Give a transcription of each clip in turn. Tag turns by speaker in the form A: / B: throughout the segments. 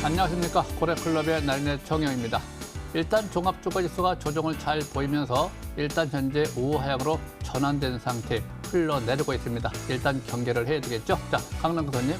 A: 네, 안녕하십니까. 고래클럽의 나린의 정영입니다. 일단 종합주가지수가 조정을 잘 보이면서 일단 현재 우하향으로 전환된 상태 흘러내리고 있습니다. 일단 경계를 해야 되겠죠. 자, 강남 교수님.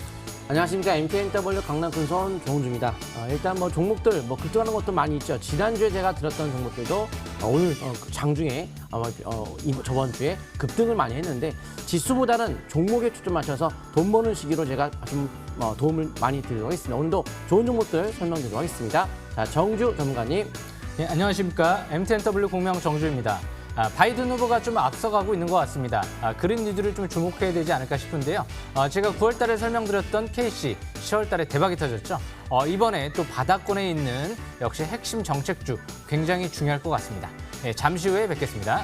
B: 안녕하십니까 MTNW 강남 큰손 조은주입니다. 어, 일단 뭐 종목들 뭐 급등하는 것도 많이 있죠. 지난주에 제가 들었던 종목들도 어, 오늘 어, 그 장중에 아마 어, 이번- 저번 주에 급등을 많이 했는데 지수보다는 종목에 초점 맞춰서 돈 버는 시기로 제가 좀 어, 도움을 많이 드리도록 하겠습니다. 오늘도 좋은 종목들 설명드리도록 하겠습니다. 자 정주 전문가님.
C: 네, 안녕하십니까. MTNW 공명 정주입니다. 아, 바이든 후보가 좀 앞서가고 있는 것 같습니다. 아, 그린 뉴드를 좀 주목해야 되지 않을까 싶은데요. 아, 제가 9월 달에 설명드렸던 KC, 10월 달에 대박이 터졌죠. 어, 이번에 또 바닥권에 있는 역시 핵심 정책주 굉장히 중요할 것 같습니다. 네, 잠시 후에 뵙겠습니다.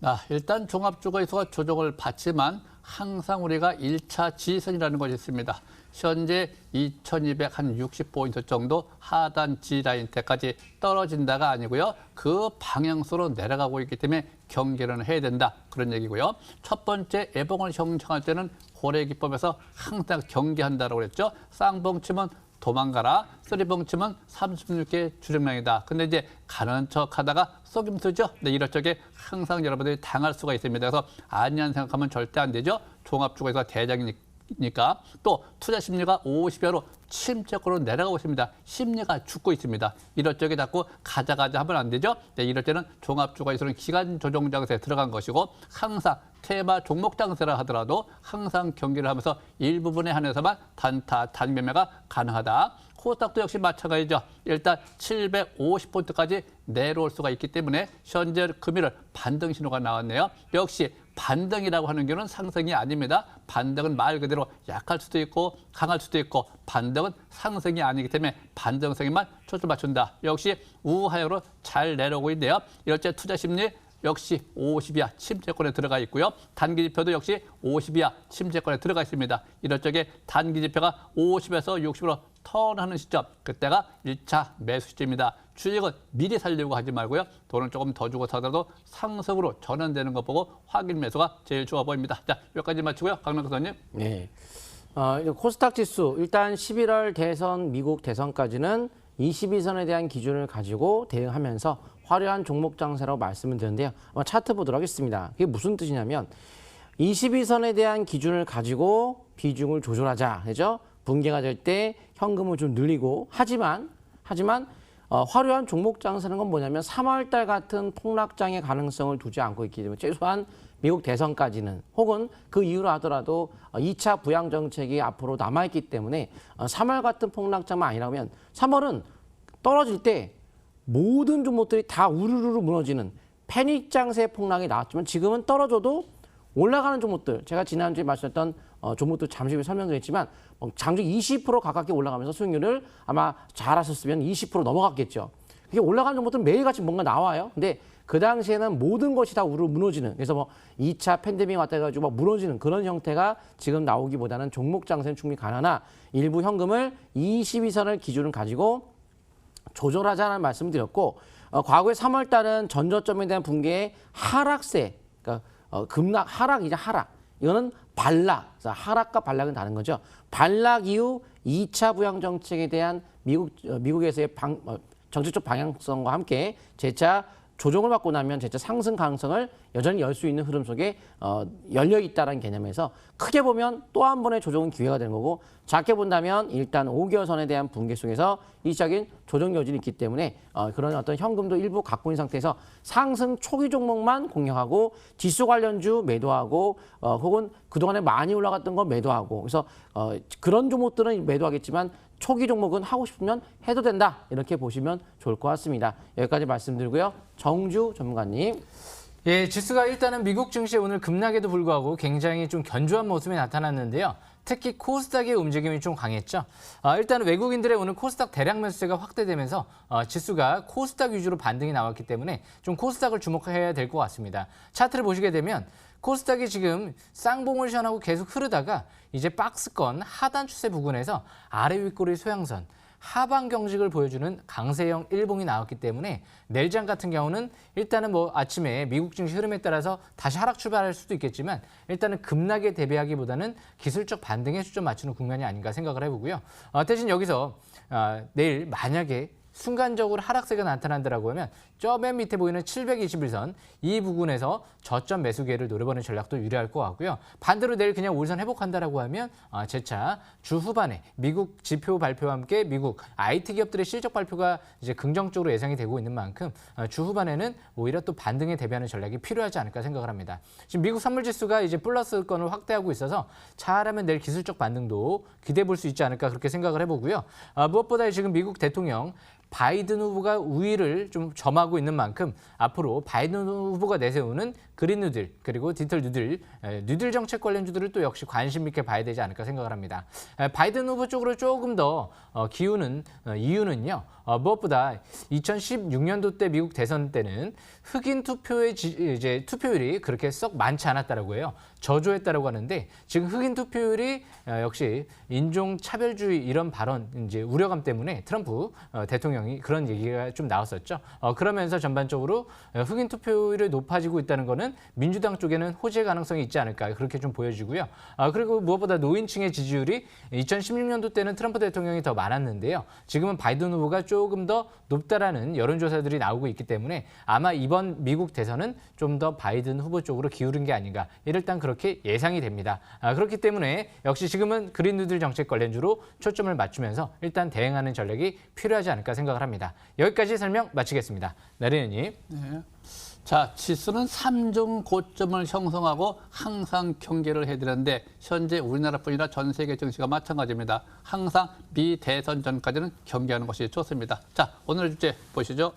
A: 아, 일단 종합주가지수가 조정을 받지만 항상 우리가 일차 지선이라는 것이 있습니다. 현재 2260포인트 정도 하단 G라인 때까지 떨어진다가 아니고요. 그 방향으로 내려가고 있기 때문에 경계를 해야 된다. 그런 얘기고요. 첫 번째 애봉을 형성할 때는 고래 기법에서 항상 경계한다고 그랬죠. 쌍봉 치면 도망가라. 쓰리봉 치면 36개 주정량이다. 근데 이제 가는 척 하다가 속임수죠. 네, 이럴 적에 항상 여러분들이 당할 수가 있습니다. 그래서 아니한 생각하면 절대 안 되죠. 종합주가에서 대장이니까 또 투자 심리가 50여로 침체권으로 내려가고 있습니다. 심리가 죽고 있습니다. 이럴 적에 자꾸 가자 가자 하면 안 되죠. 네, 이럴 때는 종합주가에서는 기간 조정 장세에 들어간 것이고 항상 테마 종목 장세라 하더라도 항상 경기를 하면서 일부분에 한해서만 단타 단매매가 가능하다. 코스닥도 역시 마찬가지죠. 일단 750포인트까지 내려올 수가 있기 때문에 현재 금일을 반등 신호가 나왔네요. 역시 반등이라고 하는 경우는 상승이 아닙니다. 반등은 말 그대로 약할 수도 있고 강할 수도 있고 반등은 상승이 아니기 때문에 반등성에만 초점 맞춘다. 역시 우하향으로 잘 내려오고 있는데요. 이럴 때 투자 심리 역시 50이야 침체권에 들어가 있고요. 단기 지표도 역시 50이야 침체권에 들어가 있습니다. 이럴 적에 단기 지표가 50에서 60으로 턴하는 시점, 그때가 1차 매수 시점입니다. 주식은 미리 살려고 하지 말고요. 돈을 조금 더 주고 사더라도 상승으로 전환되는 것 보고 확인 매수가 제일 좋아 보입니다. 자, 여기까지 마치고요. 강남 교수님.
B: 네. 어, 코스닥 지수 일단 11월 대선 미국 대선까지는 22선에 대한 기준을 가지고 대응하면서 화려한 종목 장세라고 말씀을 드렸는데요. 차트 보도록 하겠습니다. 그게 무슨 뜻이냐면 22선에 대한 기준을 가지고 비중을 조절하자. 그죠? 분개가 될 때 현금을 좀 늘리고 하지만 하지만 어, 화려한 종목 장세는 건 뭐냐면 3월 달 같은 폭락장의 가능성을 두지 않고 있기 때문에 최소한 미국 대선까지는 혹은 그 이후로 하더라도 어, 2차 부양 정책이 앞으로 남아있기 때문에 어, 3월 같은 폭락장만 아니라면 3월은 떨어질 때 모든 종목들이 다 우르르르 무너지는 패닉 장세 폭락이 나왔지만 지금은 떨어져도 올라가는 종목들 제가 지난주에 말씀했던 어, 종목들 잠시 후에 설명드렸지만 어, 장중 20% 가깝게 올라가면서 수익률을 아마 잘하셨으면 20% 넘어갔겠죠. 그게 올라가는 종목들은 매일같이 뭔가 나와요. 근데 그 당시에는 모든 것이 다 우르르 무너지는 그래서 뭐 2차 팬데믹 왔다 해가지고 막 무너지는 그런 형태가 지금 나오기보다는 종목 장세는 충분히 가능하나 일부 현금을 22선을 기준을 가지고 조절하자는 말씀을 드렸고 어, 과거에 3월 달은 전저점에 대한 붕괴의 하락세, 그러니까 어, 급락 하락이자 하락. 이거는 그래서 하락과 반락은 다른 거죠. 반락 이후 2차 부양 정책에 대한 미국 어, 미국에서의 방, 어, 정책적 방향성과 함께 재차 조정을 받고 나면 재차 상승 가능성을 여전히 열 수 있는 흐름 속에 어, 열려 있다는 개념에서 크게 보면 또 한 번의 조정은 기회가 되는 거고 작게 본다면 일단 5개월 선에 대한 붕괴 속에서 일시적인 조정 여진이 있기 때문에 어, 그런 어떤 현금도 일부 갖고 있는 상태에서 상승 초기 종목만 공략하고 지수 관련주 매도하고 어, 혹은 그동안에 많이 올라갔던 거 매도하고. 그래서 어, 그런 종목들은 매도하겠지만 초기 종목은 하고 싶으면 해도 된다 이렇게 보시면 좋을 것 같습니다. 여기까지 말씀드리고요. 정주 전문가님.
C: 예, 지수가 일단은 미국 증시 오늘 급락에도 불구하고 굉장히 좀 견조한 모습이 나타났는데요. 특히 코스닥의 움직임이 좀 강했죠. 아, 일단 외국인들의 오늘 코스닥 대량 매수세가 확대되면서 어, 지수가 코스닥 위주로 반등이 나왔기 때문에 좀 코스닥을 주목해야 될 것 같습니다. 차트를 보시게 되면 코스닥이 지금 쌍봉을 시현하고 계속 흐르다가 이제 박스권 하단 추세 부근에서 아래 윗꼬리 소양선 하방 경직을 보여주는 강세형 일봉이 나왔기 때문에 내일장 같은 경우는 일단은 뭐 아침에 미국 증시 흐름에 따라서 다시 하락 출발할 수도 있겠지만 일단은 급락에 대비하기보다는 기술적 반등에 초점 맞추는 국면이 아닌가 생각을 해보고요. 어, 대신 여기서 어, 내일 만약에 순간적으로 하락세가 나타난다라고 하면 저 맨 밑에 보이는 721선 이 부분에서 저점 매수 기회를 노려보는 전략도 유리할 것 같고요. 반대로 내일 그냥 올선 회복한다라고 하면 아, 재차 주 후반에 미국 지표 발표와 함께 미국 IT 기업들의 실적 발표가 이제 긍정적으로 예상이 되고 있는 만큼 아, 주 후반에는 오히려 또 반등에 대비하는 전략이 필요하지 않을까 생각을 합니다. 지금 미국 선물 지수가 이제 플러스권을 확대하고 있어서 잘하면 내일 기술적 반등도 기대해 볼 수 있지 않을까 그렇게 생각을 해보고요. 아, 무엇보다 지금 미국 대통령 바이든 후보가 우위를 좀 점하고 있는 만큼 앞으로 바이든 후보가 내세우는 그린 누들 그리고 디지털 누들 에, 누들 정책 관련 주들을 또 역시 관심 있게 봐야 되지 않을까 생각을 합니다. 에, 바이든 후보 쪽으로 조금 더 어, 기우는 어, 이유는요. 어, 무엇보다 2016년도 때 미국 대선 때는 흑인 투표의 지- 이제 투표율이 그렇게 썩 많지 않았다라고 해요. 저조했다라고 하는데 지금 흑인 투표율이 어, 역시 인종 차별주의 이런 발언 이제 우려감 때문에 트럼프 어, 대통령이 그런 얘기가 좀 나왔었죠. 어, 그러면서 전반적으로 어, 흑인 투표율이 높아지고 있다는 거는 민주당 쪽에는 호재 가능성이 있지 않을까 그렇게 좀 보여지고요. 아, 그리고 무엇보다 노인층의 지지율이 2016년도 때는 트럼프 대통령이 더 많았는데요. 지금은 바이든 후보가 조금 더 높다라는 여론조사들이 나오고 있기 때문에 아마 이번 미국 대선은 좀 더 바이든 후보 쪽으로 기울은 게 아닌가 일단 그렇게 예상이 됩니다. 아, 그렇기 때문에 역시 지금은 그린 누들 정책 관련주로 초점을 맞추면서 일단 대응하는 전략이 필요하지 않을까 생각을 합니다. 여기까지 설명 마치겠습니다. 나리는님.
A: 네. 자, 지수는 삼중 고점을 형성하고 항상 경계를 해드렸는데 현재 우리나라뿐 아니라 전 세계 증시가 마찬가지입니다. 항상 미 대선 전까지는 경계하는 것이 좋습니다. 자, 오늘 주제 보시죠.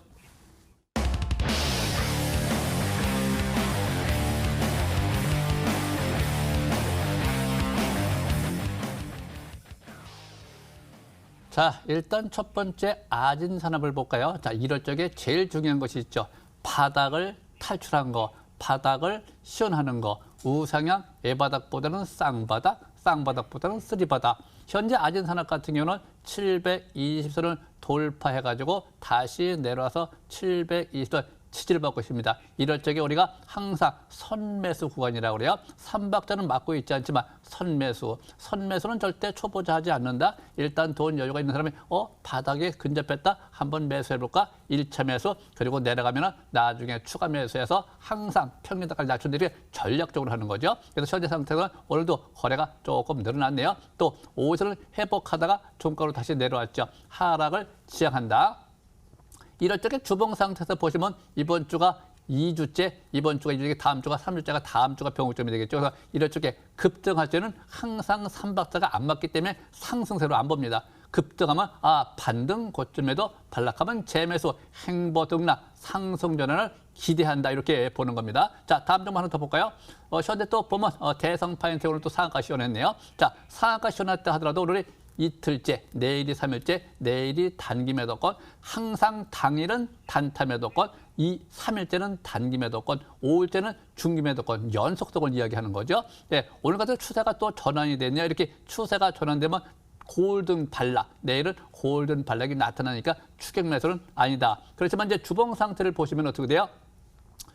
A: 자, 일단 첫 번째 아진 산업을 볼까요? 자, 이럴 적에 제일 중요한 것이 있죠. 바닥을 탈출한 거, 바닥을 시연하는 거, 우상향 예바닥보다는 쌍바닥, 쌍바닥보다는 쓰리바닥. 현재 아진 산업 같은 경우는 720선을 돌파해가지고 다시 내려와서 720선 지지를 받고 있습니다. 이럴 적에 우리가 항상 선매수 구간이라고 그래요. 삼박자는 맞고 있지 않지만 선매수. 선매수는 절대 초보자 하지 않는다. 일단 돈 여유가 있는 사람이 어 바닥에 근접했다. 한번 매수해볼까? 일차 매수. 그리고 내려가면 나중에 추가 매수해서 항상 평균가를 낮춘 뒤에 전략적으로 하는 거죠. 그래서 현재 상태는 오늘도 거래가 조금 늘어났네요. 또 5선을 회복하다가 종가로 다시 내려왔죠. 하락을 지향한다. 이럴 적에 주봉 상태에서 보시면 이번 주가 2주째, 이번 주가 2주째, 다음 주가 3주째가 다음 주가 병우점이 되겠죠. 그래서 이럴 적에 급등할 때는 항상 삼박자가 안 맞기 때문에 상승세로 안 봅니다. 급등하면 아 반등 고점에도 반락하면 재매수 행보 등락 상승 전환을 기대한다 이렇게 보는 겁니다. 자 다음 점 하나 더 볼까요? 어, 현재 또 보면 어, 대성 파인트 오늘 또 상한가 시원했네요. 자 상한가 시원했다 하더라도 오늘이 이틀째, 내일이 삼일째 내일이 단기 매도권, 항상 당일은 단타 매도권, 이 삼일째는 단기 매도권, 오일째는 중기 매도권, 연속성을 이야기하는 거죠. 네, 오늘 같은 추세가 또 전환이 됐네요. 이렇게 추세가 전환되면 골든 발락, 내일은 골든 발락이 나타나니까 추격 매수는 아니다. 그렇지만 이제 주봉 상태를 보시면 어떻게 돼요?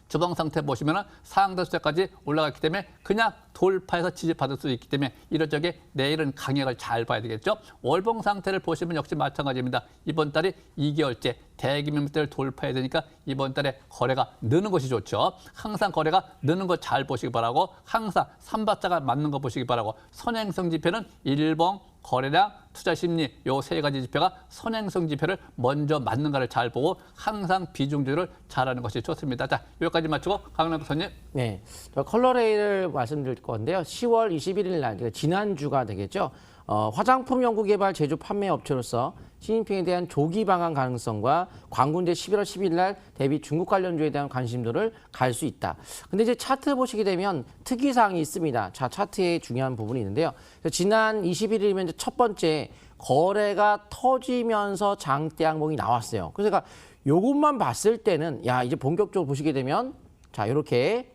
A: 주방 상태 보시면 상단수까지 올라갔기 때문에 그냥 돌파해서 지지받을 수 있기 때문에 이럴 적에 내일은 강약을 잘 봐야 되겠죠. 월봉 상태를 보시면 역시 마찬가지입니다. 이번 달에 2개월째 대기 매물대를 돌파해야 되니까 이번 달에 거래가 느는 것이 좋죠. 항상 거래가 느는 거 잘 보시기 바라고 항상 삼박자가 맞는 거 보시기 바라고 선행성 지표는 일봉 거래량, 투자 심리 요 세 가지 지표가 선행성 지표를 먼저 맞는가를 잘 보고 항상 비중조를 잘하는 것이 좋습니다. 자, 여기까지 맞추고 강남 부사님.
B: 네, 저 컬러레이를 말씀드릴 건데요. 10월 21일 날 그러니까 지난주가 되겠죠. 어, 화장품 연구개발 제조 판매 업체로서 시진핑에 대한 조기 방한 가능성과 광군제 11월 10일 날 대비 중국 관련주에 대한 관심도를 갈 수 있다. 근데 이제 차트 보시게 되면 특이사항이 있습니다. 자, 차트에 중요한 부분이 있는데요. 지난 21일이면 이제 첫 번째 거래가 터지면서 장대 항목이 나왔어요. 그래서 제가 요것만 봤을 때는 야, 이제 본격적으로 보시게 되면 자, 이렇게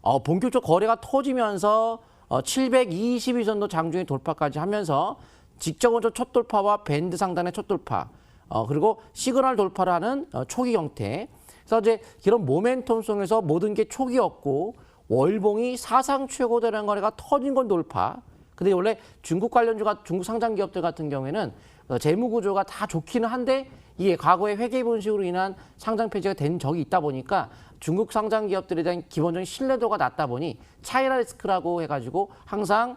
B: 어, 본격적 거래가 터지면서 어, 722선도 장중에 돌파까지 하면서 직전원점 첫 돌파와 밴드 상단의 첫 돌파, 어, 그리고 시그널 돌파를 하는 어, 초기 형태. 그래서 이제 이런 모멘텀 속에서 모든 게 초기였고 월봉이 사상 최고 되는 거래가 터진 건 돌파. 근데 원래 중국 관련주가 중국 상장 기업들 같은 경우에는 어, 재무 구조가 다 좋기는 한데 이게 과거에 회계 분식으로 인한 상장 폐지가 된 적이 있다 보니까 중국 상장 기업들에 대한 기본적인 신뢰도가 낮다 보니 차이나 리스크라고 해가지고 항상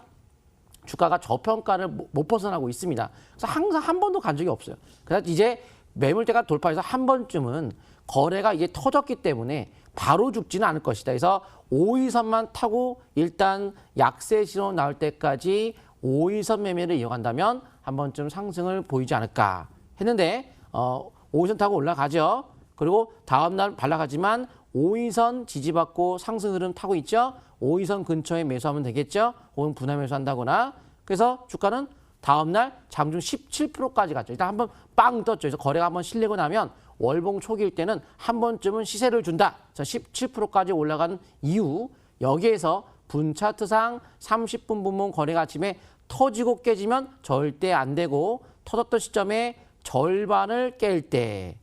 B: 주가가 저평가를 못- 못 벗어나고 있습니다. 그래서 항상 한 번도 간 적이 없어요. 그래서 이제 매물대가 돌파해서 한 번쯤은 거래가 이게 터졌기 때문에 바로 죽지는 않을 것이다. 그래서 5위선만 타고 일단 약세 신호 나올 때까지 5위선 매매를 이어간다면 한 번쯤 상승을 보이지 않을까 했는데 어, 5위선 타고 올라가죠. 그리고 다음 날 발라가지만 5위선 지지받고 상승 흐름 타고 있죠. 5위선 근처에 매수하면 되겠죠. 혹은 분할 매수한다거나. 그래서 주가는 다음 날 장중 17%까지 갔죠. 일단 한번 빵 떴죠. 그래서 거래가 한번 실리고 나면 월봉 초기일 때는 한 번쯤은 시세를 준다. 그래서 17%까지 올라간 이후 여기에서 분 차트상 30분 분봉 거래가 아침에 터지고 깨지면 절대 안 되고 터졌던 시점에 절반을 깰 때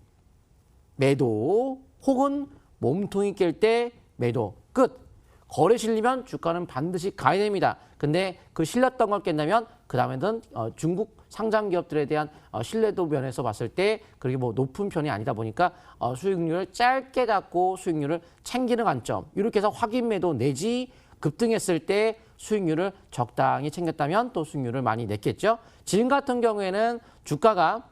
B: 매도 혹은 몸통이 깰 때 매도 끝. 거래 실리면 주가는 반드시 가야 됩니다. 근데 그 실렸던 걸 깬다면 그 다음에는 어, 중국 상장 기업들에 대한 어, 신뢰도 면에서 봤을 때 그렇게 뭐 높은 편이 아니다 보니까 어, 수익률을 짧게 잡고 수익률을 챙기는 관점 이렇게 해서 확인 매도 내지 급등했을 때 수익률을 적당히 챙겼다면 또 수익률을 많이 냈겠죠. 지금 같은 경우에는 주가가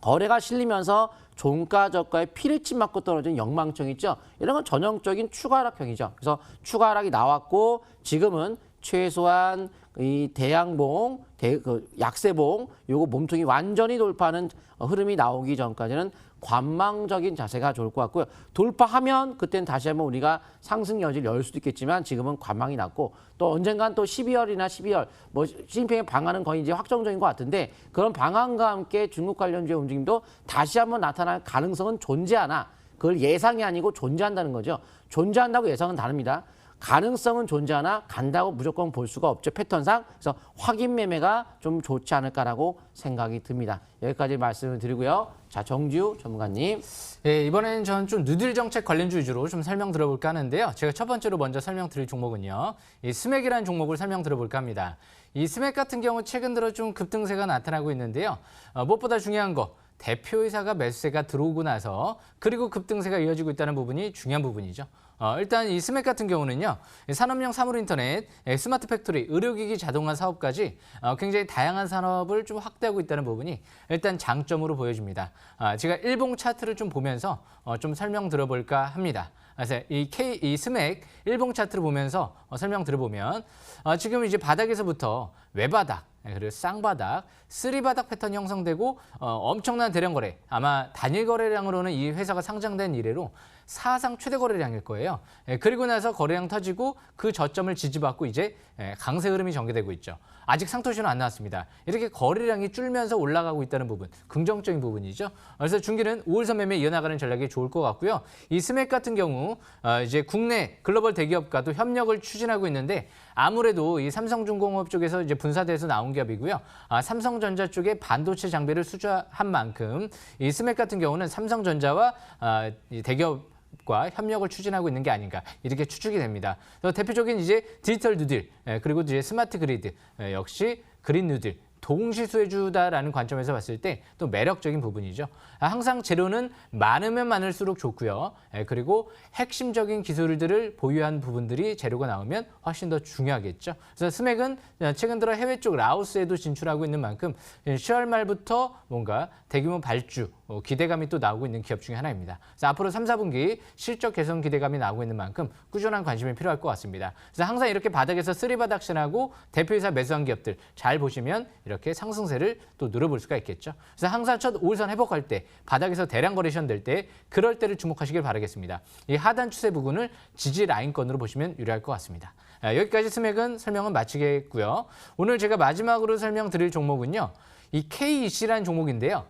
B: 거래가 실리면서 종가 저가에 피리집 맞고 떨어진 영망청 있죠. 이런 건 전형적인 추가 하락형이죠. 그래서 추가 하락이 나왔고 지금은 최소한 이 대양봉, 대, 그 약세봉 요거 몸통이 완전히 돌파하는 흐름이 나오기 전까지는 관망적인 자세가 좋을 것 같고요. 돌파하면 그때는 다시 한번 우리가 상승 여지를 열 수도 있겠지만 지금은 관망이 났고 또 언젠간 또 12월이나 12월 뭐 시진핑의 방안은 거의 이제 확정적인 것 같은데 그런 방안과 함께 중국 관련주의 움직임도 다시 한번 나타날 가능성은 존재하나 그걸 예상이 아니고 존재한다는 거죠. 존재한다고 예상은 다릅니다. 가능성은 존재하나 간다고 무조건 볼 수가 없죠 패턴상 그래서 확인 매매가 좀 좋지 않을까라고 생각이 듭니다 여기까지 말씀을 드리고요 자 정지우 전문가님
C: 예, 이번에는 저는 좀 누들 정책 관련주 위주로 좀 설명 들어볼까 하는데요. 제가 첫 번째로 먼저 설명드릴 종목은요. 이 스맥이라는 종목을 설명 들어볼까 합니다. 이 스맥 같은 경우 최근 들어 좀 급등세가 나타나고 있는데요. 어, 무엇보다 중요한 거 대표이사가 매수세가 들어오고 나서 그리고 급등세가 이어지고 있다는 부분이 중요한 부분이죠. 어, 일단 이 스맥 같은 경우는요, 이 산업용 사물 인터넷, 예, 스마트 팩토리, 의료기기 자동화 사업까지 어, 굉장히 다양한 산업을 좀 확대하고 있다는 부분이 일단 장점으로 보여집니다. 아, 제가 일봉 차트를 좀 보면서 어, 좀 설명 들어볼까 합니다. 그래서 이 K, 이 스맥 일봉 차트를 보면서 어, 설명 들어보면 어, 지금 이제 바닥에서부터 외바닥, 예, 그리고 쌍바닥, 쓰리바닥 패턴 형성되고 어, 엄청난 대량 거래. 아마 단일 거래량으로는 이 회사가 상장된 이래로 사상 최대 거래량일 거예요. 예, 그리고 나서 거래량 터지고 그 저점을 지지받고 이제 예, 강세 흐름이 전개되고 있죠. 아직 상토시는 안 나왔습니다. 이렇게 거래량이 줄면서 올라가고 있다는 부분, 긍정적인 부분이죠. 그래서 중기는 5일선 매매 이어나가는 전략이 좋을 것 같고요. 이 스맥 같은 경우 어, 이제 국내 글로벌 대기업과도 협력을 추진하고 있는데 아무래도 이 삼성중공업 쪽에서 이제 분사돼서 나온 기업이고요. 아, 삼성전자 쪽에 반도체 장비를 수주한 만큼 이 스맥 같은 경우는 삼성전자와 아, 이 대기업 과 협력을 추진하고 있는 게 아닌가 이렇게 추측이 됩니다. 대표적인 이제 디지털 누들 예, 그리고 이제 스마트 그리드 예, 역시 그린 누들 동시수혜주다라는 관점에서 봤을 때 또 매력적인 부분이죠. 아, 항상 재료는 많으면 많을수록 좋고요. 예, 그리고 핵심적인 기술들을 보유한 부분들이 재료가 나오면 훨씬 더 중요하겠죠. 그래서 스맥은 최근 들어 해외 쪽 라오스에도 진출하고 있는 만큼 10월 말부터 뭔가 대규모 발주 어, 기대감이 또 나오고 있는 기업 중에 하나입니다. 그래서 앞으로 3, 4분기 실적 개선 기대감이 나오고 있는 만큼 꾸준한 관심이 필요할 것 같습니다. 그래서 항상 이렇게 바닥에서 쓰리바닥션하고 대표이사 매수한 기업들 잘 보시면 이렇게 상승세를 또 누려볼 수가 있겠죠. 그래서 항상 첫 5일선 회복할 때 바닥에서 대량 거래션 될 때 그럴 때를 주목하시길 바라겠습니다. 이 하단 추세 부분을 지지 라인권으로 보시면 유리할 것 같습니다. 아, 여기까지 스맥은 설명은 마치겠고요. 오늘 제가 마지막으로 설명드릴 종목은요. 이 KEC라는 종목인데요.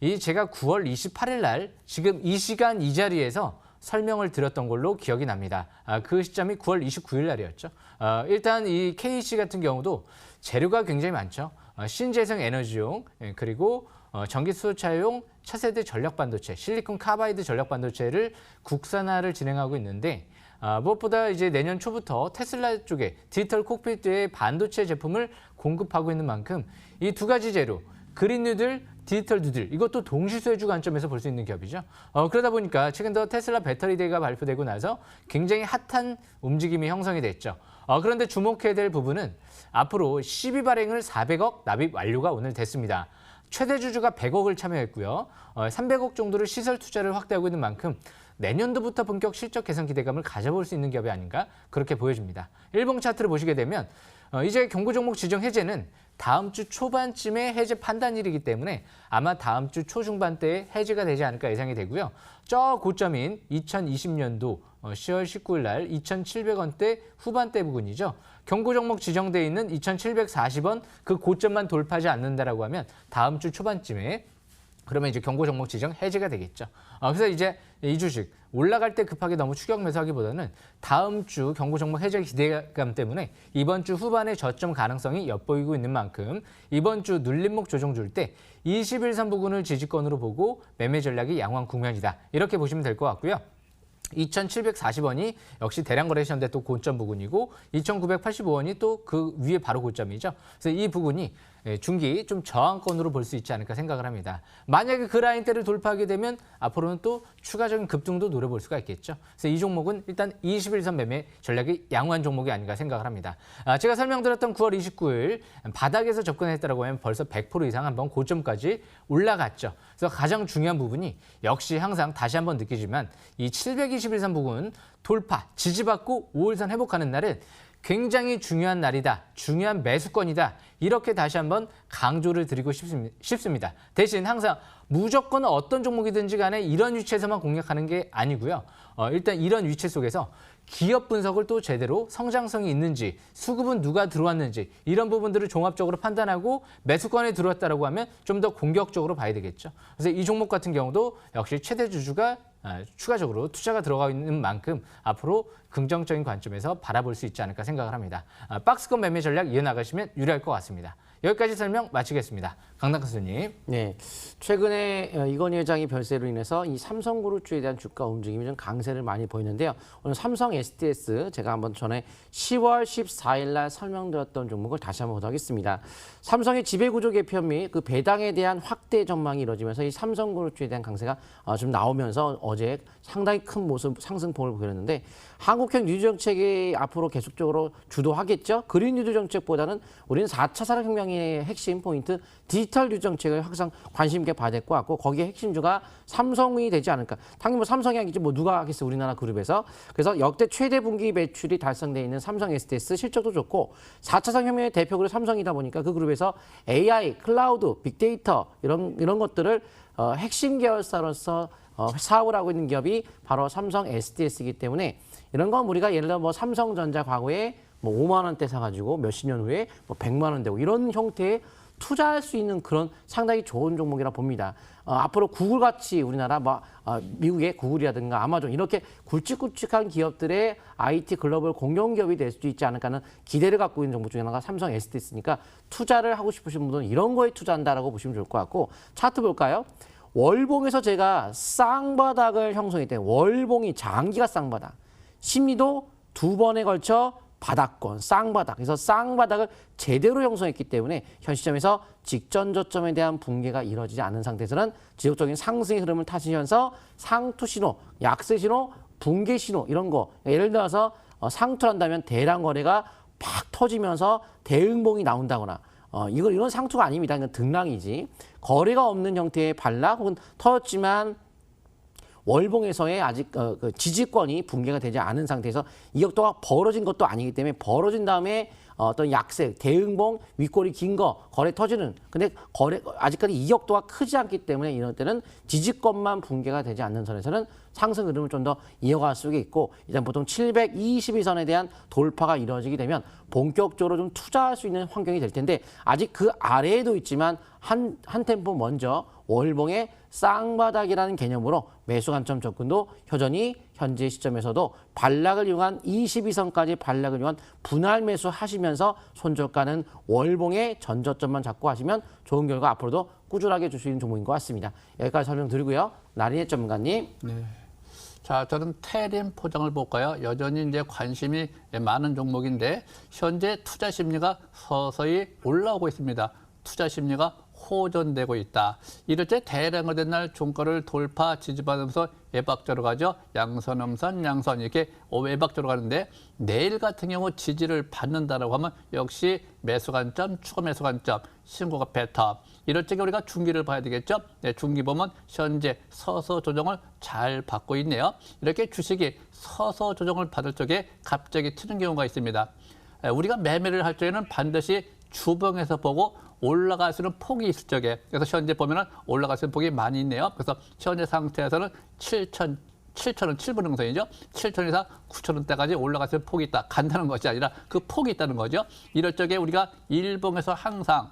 C: 이 제가 9월 28일 날 지금 이 시간 이 자리에서 설명을 드렸던 걸로 기억이 납니다. 아, 그 시점이 9월 29일 날이었죠. 아, 일단 이 KC 같은 경우도 재료가 굉장히 많죠. 어, 신재생 에너지용 예, 그리고 어, 전기 수소차용 차세대 전력 반도체, 실리콘 카바이드 전력 반도체를 국산화를 진행하고 있는데 아, 무엇보다 이제 내년 초부터 테슬라 쪽에 디지털 콕피트의 반도체 제품을 공급하고 있는 만큼 이 두 가지 재료 그린 뉴들, 디지털 뉴들 이것도 동시소유주 관점에서 볼 수 있는 기업이죠. 어, 그러다 보니까 최근 들어 테슬라 배터리 대가 발표되고 나서 굉장히 핫한 움직임이 형성이 됐죠. 어, 그런데 주목해야 될 부분은 앞으로 12 발행을 400억 납입 완료가 오늘 됐습니다. 최대 주주가 100억을 참여했고요. 어, 300억 정도를 시설 투자를 확대하고 있는 만큼 내년도부터 본격 실적 개선 기대감을 가져볼 수 있는 기업이 아닌가 그렇게 보여집니다. 일봉 차트를 보시게 되면 어, 이제 경고 종목 지정 해제는 다음 주 초반쯤에 해제 판단일이기 때문에 아마 다음 주 초중반 때에 해제가 되지 않을까 예상이 되고요. 저 고점인 2020년도 10월 19일 날 2,700원대 후반대 부근이죠. 경고 종목 지정돼 있는 2,740원 그 고점만 돌파하지 않는다라고 하면 다음 주 초반쯤에 그러면 이제 경고 종목 지정 해제가 되겠죠. 어, 그래서 이제 이 주식 올라갈 때 급하게 너무 추격 매수하기보다는 다음 주 경고 종목 해제 기대감 때문에 이번 주 후반에 저점 가능성이 엿보이고 있는 만큼 이번 주 눌림목 조정 줄 때 21선 부근을 지지권으로 보고 매매 전략이 양호한 국면이다. 이렇게 보시면 될 것 같고요. 2,740원이 역시 대량 거래 시험대 또 고점 부근이고 2,985원이 또 그 위에 바로 고점이죠. 그래서 이 부분이 예, 중기 좀 저항권으로 볼 수 있지 않을까 생각을 합니다. 만약에 그 라인대를 돌파하게 되면 앞으로는 또 추가적인 급등도 노려볼 수가 있겠죠. 그래서 이 종목은 일단 21선 매매 전략이 양호한 종목이 아닌가 생각을 합니다. 아, 제가 설명드렸던 9월 29일 바닥에서 접근했다라고 하면 벌써 100% 이상 한번 고점까지 올라갔죠. 그래서 가장 중요한 부분이 역시 항상 다시 한번 느끼지만 이 721선 부분 돌파, 지지받고 5일선 회복하는 날은 굉장히 중요한 날이다. 중요한 매수권이다. 이렇게 다시 한번 강조를 드리고 싶습니- 싶습니다. 대신 항상 무조건 어떤 종목이든지 간에 이런 위치에서만 공략하는 게 아니고요. 어, 일단 이런 위치 속에서 기업 분석을 또 제대로 성장성이 있는지, 수급은 누가 들어왔는지 이런 부분들을 종합적으로 판단하고 매수권에 들어왔다라고 하면 좀 더 공격적으로 봐야 되겠죠. 그래서 이 종목 같은 경우도 역시 최대 주주가 아, 추가적으로 투자가 들어가 있는 만큼 앞으로 긍정적인 관점에서 바라볼 수 있지 않을까 생각을 합니다. 아, 박스권 매매 전략 이어나가시면 유리할 것 같습니다. 여기까지 설명 마치겠습니다. 강남 교수님.
B: 네, 최근에 어, 이건희 회장이 별세로 인해서 이 삼성그룹주에 대한 주가 움직임이 좀 강세를 많이 보이는데요. 오늘 삼성 SDS 제가 한번 전에 10월 14일 날 설명드렸던 종목을 다시 한번 보도록 하겠습니다. 삼성의 지배구조 개편 및 그 배당에 대한 확대 전망이 이루어지면서 이 삼성그룹주에 대한 강세가 어, 좀 나오면서 어제 상당히 큰 모습 상승폭을 보였는데 한국형 뉴 정책이 앞으로 계속적으로 주도하겠죠. 그린 뉴 정책보다는 우리는 4차 산업혁명 의 핵심 포인트 디지털 뉴 정책을 항상 관심 있게 봐야 될 것 같고 거기에 핵심주가 삼성이 되지 않을까. 당연히 뭐 삼성이 아니지 뭐 누가 하겠어 우리나라 그룹에서. 그래서 역대 최대 분기 매출이 달성돼 있는 삼성 SDS 실적도 좋고 4차 산업혁명의 대표 그룹 삼성이다 보니까 그 그룹에서 AI, 클라우드, 빅데이터 이런 이런 것들을 어, 핵심 계열사로서 어, 사업을 하고 있는 기업이 바로 삼성 SDS이기 때문에 이런 건 우리가 예를 들어 뭐 삼성전자 과거에 뭐 5만 원대 사가지고 몇십 년 후에 뭐 100만 원 되고 이런 형태의 투자할 수 있는 그런 상당히 좋은 종목이라 봅니다. 어, 앞으로 구글 같이 우리나라 뭐 어, 미국의 구글이라든가 아마존 이렇게 굵직굵직한 기업들의 IT 글로벌 공룡 기업이 될 수도 있지 않을까 하는 기대를 갖고 있는 종목 중에 하나가 삼성 SDS니까 투자를 하고 싶으신 분들은 이런 거에 투자한다라고 보시면 좋을 것 같고 차트 볼까요? 월봉에서 제가 쌍바닥을 형성했대요. 월봉이 장기가 쌍바닥. 심리도 두 번에 걸쳐 바닥권, 쌍바닥. 그래서 쌍바닥을 제대로 형성했기 때문에 현 시점에서 직전 저점에 대한 붕괴가 이루어지지 않은 상태에서는 지속적인 상승의 흐름을 타시면서 상투 신호, 약세 신호, 붕괴 신호 이런 거 예를 들어서 어, 상투를 한다면 대량 거래가 팍 터지면서 대응봉이 나온다거나 어, 이건 상투가 아닙니다. 이건 등락이지. 거래가 없는 형태의 반락 혹은 터졌지만 월봉에서의 아직 어, 그 지지권이 붕괴가 되지 않은 상태에서 이격도가 벌어진 것도 아니기 때문에 벌어진 다음에 어, 어떤 약세, 대응봉, 윗골이 긴 거, 거래 터지는. 근데 거래, 아직까지 이격도가 크지 않기 때문에 이런 때는 지지권만 붕괴가 되지 않는 선에서는 상승 흐름을 좀 더 이어갈 수 있고, 일단 보통 722선에 대한 돌파가 이루어지게 되면 본격적으로 좀 투자할 수 있는 환경이 될 텐데, 아직 그 아래에도 있지만 한, 한 템포 먼저 월봉의 쌍바닥이라는 개념으로 매수 관점 접근도 여전히 현재 시점에서도 반락을 이용한 22선까지 반락을 이용한 분할 매수 하시면서 손절가는 월봉의 전저점만 잡고 하시면 좋은 결과 앞으로도 꾸준하게 줄 수 있는 종목인 것 같습니다. 여기까지 설명드리고요. 나린의 전문가님.
A: 자, 저는 테림 포장을 볼까요? 여전히 이제 관심이 많은 종목인데 현재 투자 심리가 서서히 올라오고 있습니다. 투자 심리가 호전되고 있다. 이럴 때 대량을 된날 종가를 돌파 지지받으면서 외박저로 가죠. 양선, 음선, 양선 이렇게 외박저로 가는데 내일 같은 경우 지지를 받는다라고 하면 역시 매수 관점, 추가 매수 관점, 신고가 패턴. 이럴 적에 우리가 중기를 봐야 되겠죠. 네, 중기 보면 현재 서서 조정을 잘 받고 있네요. 이렇게 주식이 서서 조정을 받을 적에 갑자기 튀는 경우가 있습니다. 에, 우리가 매매를 할 적에는 반드시 주봉에서 보고 올라갈 수 있는 폭이 있을 적에 그래서 현재 보면은 올라갈 수 있는 폭이 많이 있네요. 그래서 현재 상태에서는 7천 7천원 7분 응선이죠. 7천에서 9천 원대까지 올라갈 수 있는 폭이 있다. 간다는 것이 아니라 그 폭이 있다는 거죠. 이럴 적에 우리가 일봉에서 항상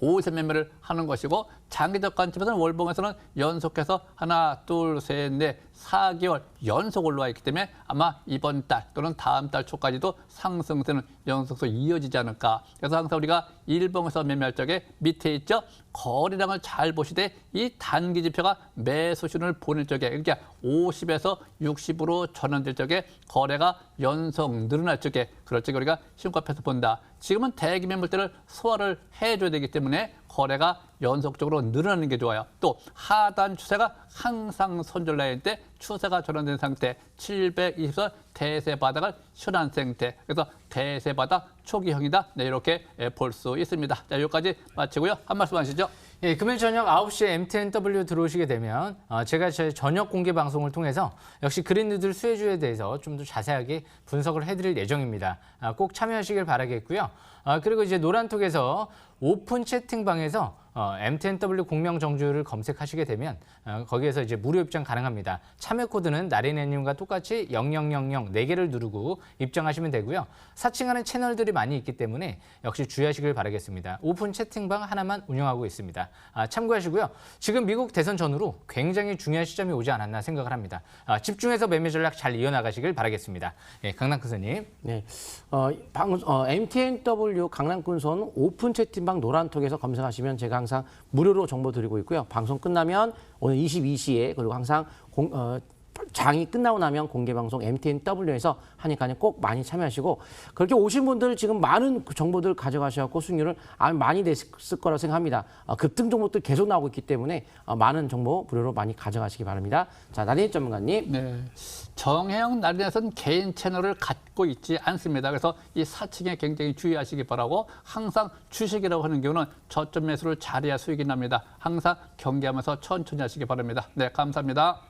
A: 5세 매매를 하는 것이고 장기적 관점에서는 월봉에서는 연속해서 하나, 둘, 셋, 넷, 4개월 연속 올라와 있기 때문에 아마 이번 달 또는 다음 달 초까지도 상승세는 연속으로 이어지지 않을까. 그래서 항상 우리가 일봉에서 매매할 적에 밑에 있죠. 거래량을 잘 보시되 이 단기 지표가 매수신을 보낼 적에 그러니까 50에서 60으로 전환될 적에 거래가 연속 늘어날 적에 그럴 적에 우리가 신고합해서 본다. 지금은 대기 매물대를 소화를 해줘야 되기 때문에 거래가 연속적으로 늘어나는 게 좋아요. 또 하단 추세가 항상 손절 라인 때 추세가 전환된 상태 720선 대세 바닥을 현한 상태. 그래서 대세 바닥 초기형이다. 네, 이렇게 볼 수 있습니다. 자, 여기까지 마치고요. 한 말씀 하시죠.
C: 예, 금요일 저녁 9시에 MTNW 들어오시게 되면 어, 제가 제 저녁 공개 방송을 통해서 역시 그린누들 수혜주에 대해서 좀 더 자세하게 분석을 해드릴 예정입니다. 아, 꼭 참여하시길 바라겠고요. 아, 그리고 이제 노란톡에서 오픈 채팅방에서 어, MTNW 공명 정주를 검색하시게 되면 어, 거기에서 이제 무료 입장 가능합니다. 참여 코드는 나리네님과 똑같이 0000 4개를 누르고 입장하시면 되고요. 사칭하는 채널들이 많이 있기 때문에 역시 주의하시길 바라겠습니다. 오픈 채팅방 하나만 운영하고 있습니다. 아, 참고하시고요. 지금 미국 대선 전후로 굉장히 중요한 시점이 오지 않았나 생각을 합니다. 아, 집중해서 매매 전략 잘 이어나가시길 바라겠습니다. 예, 강남 교수님.
B: 네. 어, 방, 어, MTNW 강남군선 오픈 채팅방 노란톡에서 검색하시면 제가 항상 무료로 정보 드리고 있고요. 방송 끝나면 오늘 22시에 그리고 항상 공, 어, 장이 끝나고 나면 공개 방송 MTNW에서 하니까요 꼭 많이 참여하시고 그렇게 오신 분들 지금 많은 그 정보들 가져가셔갖고 수익률을 많이 냈을 거라고 생각합니다. 어, 급등 종목들 계속 나오고 있기 때문에 어, 많은 정보 무료로 많이 가져가시기 바랍니다. 자 나린이 전문가님.
A: 네. 정혜영 나린에서는 개인 채널을 갖고 있지 않습니다. 그래서 이 사칭에 굉장히 주의하시기 바라고 항상 주식이라고 하는 경우는 저점 매수를 잘해야 수익이 납니다. 항상 경계하면서 천천히 하시기 바랍니다. 네, 감사합니다.